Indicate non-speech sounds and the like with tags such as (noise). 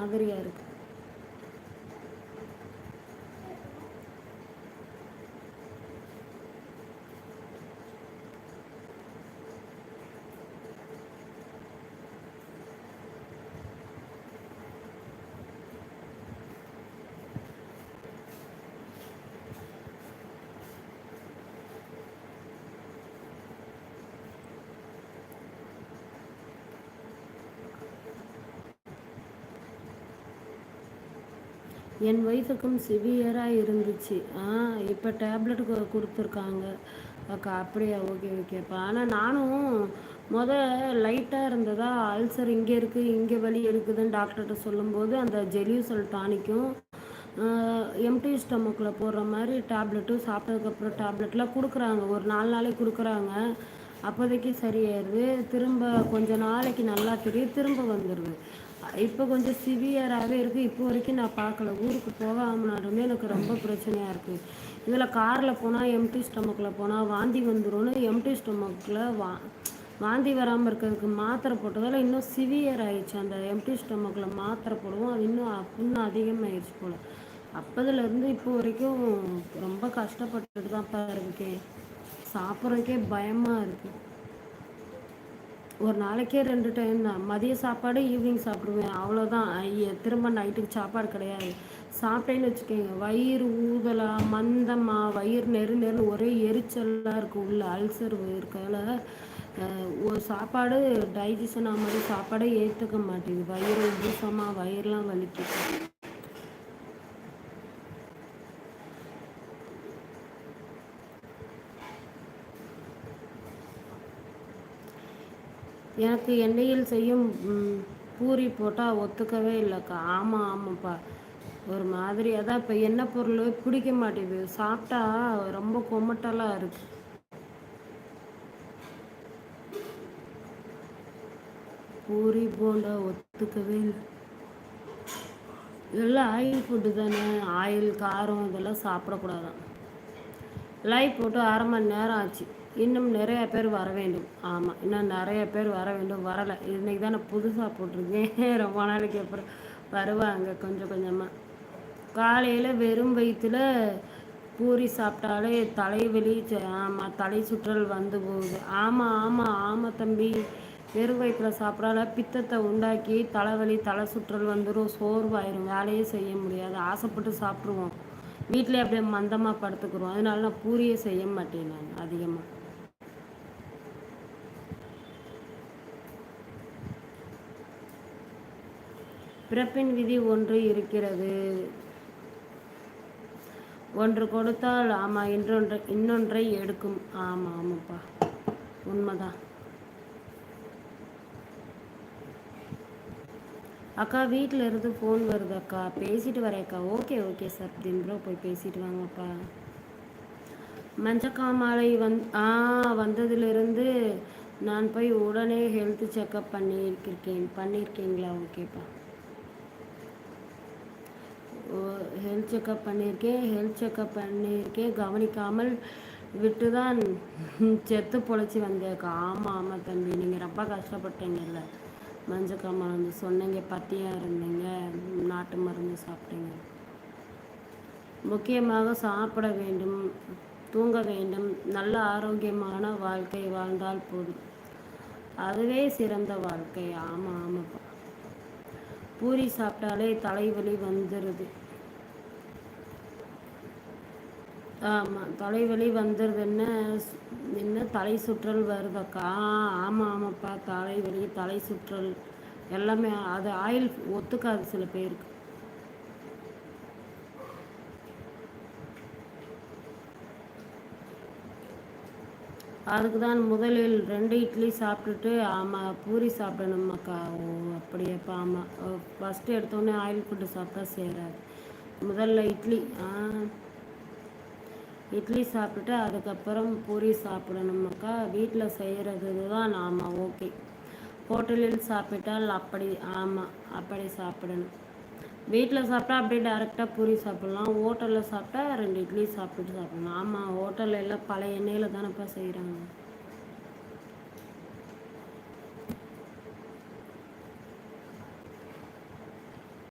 மாதிரியாக இருக்குது என் ஒய்ஃபுக்கும் சிவியராக இருந்துச்சு. ஆ இப்போ டேப்லெட் கொடுத்துருக்காங்க. அக்கா அப்படியா? ஓகே ஓகேப்பா ஆனால் நானும் முத லைட்டாக இருந்ததா அல்சர் இங்கே இருக்குது இங்கே வலி இருக்குதுன்னு டாக்டர்கிட்ட சொல்லும்போது அந்த ஜெலியூசல் டானிக்கும் எம்டி ஸ்டமக்கில் போடுற மாதிரி டேப்லெட்டு சாப்பிட்டதுக்கப்புறம் டேப்லெட்லாம் கொடுக்குறாங்க. ஒரு நாலு நாளைக்கு கொடுக்குறாங்க. அப்போதைக்கு சரியாயிருது திரும்ப கொஞ்ச நாளைக்கு நல்லா தெரியும் திரும்ப வந்துடுது. இப்போ கொஞ்சம் சிவியராகவே இருக்குது இப்போ வரைக்கும் நான் பார்க்கல. ஊருக்கு போகாமனாலுமே எனக்கு ரொம்ப பிரச்சனையாக இருக்குது இதில் காரில் போனால் எம்டி ஸ்டொமக்கில் போனால் வாந்தி வந்துடும்னு எம்டி ஸ்டொமக்கில் வா வாந்தி வராமல் இருக்கிறதுக்கு மாத்திரை போட்டதால் இன்னும் சிவியர் ஆயிடுச்சு. அந்த எம்டி ஸ்டொமக்கில் மாத்திரை போடுவோம். அது இன்னும் இன்னும் அதிகமாகிடுச்சு போல். அப்போதுலேருந்து இப்போ வரைக்கும் ரொம்ப கஷ்டப்பட்டுட்டு தான்ப்பா இருக்கேன் சாப்பிட்றதுக்கே பயமாக இருக்குது ஒரு நாளைக்கே ரெண்டு டைம் தான். மதிய சாப்பாடு ஈவினிங் சாப்பிடுவேன். அவ்வளோதான் திரும்ப நைட்டுக்கு சாப்பாடு கிடையாது. சாப்பிட்டேன்னு வச்சுக்கோங்க. வயிறு ஊதலாக மந்தமாக வயிறு நெரு நெரு ஒரே எரிச்சலாக இருக்கும் உள்ள அல்சர் இருக்கால ஒரு சாப்பாடு டைஜஷன் ஆகாமல் சாப்பாடே ஏற்றுக்க மாட்டேங்குது. வயிறு உபசமாக வயிறுலாம் வலிக்குது. எனக்கு எண்ணெயில் செய்யும் பூரி போட்டால் ஒத்துக்கவே இல்லைக்கா. ஆமாம் ஆமாப்பா. ஒரு மாதிரி. அதான் இப்போ என்ன பொருள் பிடிக்க மாட்டேங்குது. சாப்பிட்டா ரொம்ப கொமட்டலாக இருக்கு. பூரி போண்டா ஒத்துக்கவே இல்லை. இதெல்லாம் ஆயில் ஃபுட்டு தானே. ஆயில் காரம் இதெல்லாம் சாப்பிடக்கூடாதான். லைவ் போட்டு அரை மணி நேரம் ஆச்சு. இன்னும் நிறைய பேர் வர வேண்டும். ஆமாம் இன்னும் நிறைய பேர் வர வேண்டும். வரலை. இன்றைக்கி தானே நான் புதுசாக போட்டிருக்கேன். (laughs) ரொம்ப நாளைக்கு அப்புறம் வருவாங்க கொஞ்சம் கொஞ்சமாக காலையில் வெறும் வயிற்றில் பூரி சாப்பிட்டாலே தலைவலி ஆமாம் தலை சுற்றல் வந்து போகுது. ஆமாம் ஆமாம் ஆமாம் தம்பி. வெறும் வயிற்றில் சாப்பிடால பித்தத்தை உண்டாக்கி தலைவலி தலை சுற்றல் வந்துடும் சோர்வாயிரும். வேலையே செய்ய முடியாது. ஆசைப்பட்டு சாப்பிட்ருவோம் வீட்டிலே அப்படியே மந்தமாக படுத்துக்கிறோம் அதனால நான் பூரியே செய்ய மாட்டேன் நான் அதிகமாக பிறப்பின் விதி ஒன்று இருக்கிறது. ஒன்று கொடுத்தால் ஆமாம் இன்னொன்று இன்னொன்றை எடுக்கும். ஆமாம் ஆமாப்பா. உண்மைதான் அக்கா வீட்டில் இருந்து ஃபோன் வருது அக்கா. பேசிட்டு வரேக்கா ஓகே ஓகே சார் தின்ப்ரோ போய் பேசிட்டு வாங்கப்பா. மஞ்சக்காமாலை வந் ஆ வந்ததுலேருந்து நான் போய் உடனே ஹெல்த் செக்கப் பண்ணியிருக்கேன் பண்ணியிருக்கீங்களா? ஓகேப்பா ஹெல்த் செக்கப் பண்ணியிருக்கேன். ஹெல்த் செக்கப் பண்ணியிருக்கேன். கவனிக்காமல் விட்டு தான் செத்து பொழைச்சி வந்தேக்கா. ஆமாம் ஆமாம் தம்பி. நீங்கள் ரொம்ப கஷ்டப்பட்டீங்கல்ல மஞ்சக்காமல் வந்து சொன்னீங்க. பத்தியாக இருந்தீங்க. நாட்டு மருந்து சாப்பிட்டீங்க. முக்கியமாக சாப்பிட வேண்டும் தூங்க வேண்டும். நல்ல ஆரோக்கியமான வாழ்க்கை வாழ்ந்தால் போதும். அதுவே சிறந்த வாழ்க்கை. ஆமாம் ஆமாப்பா. பூரி சாப்பிட்டாலே தலைவலி வந்துடுது ஆமாம் தலைவலி வந்துடுதுன்னு என்ன தலை சுற்றல் வருதக்கா. ஆமாம் ஆமாப்பா தலைவலி தலை சுற்றல். எல்லாமே அது ஆயில் ஒத்துக்காது சில பேருக்கு. அதுக்கு தான் முதலில் ரெண்டு இட்லி சாப்பிட்டுட்டு ஆமாம் பூரி சாப்பிடணுமாக்கா. ஓ அப்படியேப்பா ஆமாம் ஃபஸ்ட்டு எடுத்தோடனே ஆயில் ஃபுட்டு சாப்பிட்டா சேராது. முதல்ல இட்லி ஆ. இட்லி சாப்பிட்டுட்டு அதுக்கப்புறம் பூரி சாப்பிடணுமாக்கா. வீட்டில் செய்கிறது தான் ஆமாம் ஓகே ஹோட்டலில் சாப்பிட்டால் அப்படி ஆமாம் அப்படி சாப்பிடணும். வீட்டில் சாப்பிட்டா அப்படியே டேரெக்டாக பூரி சாப்பிட்லாம். ஹோட்டலில் சாப்பிட்டா ரெண்டு இட்லி சாப்பிட்டு சாப்பிட்லாம். ஆமாம் ஹோட்டலில் எல்லாம் பழைய எண்ணெயில் தானேப்பா செய்கிறாங்க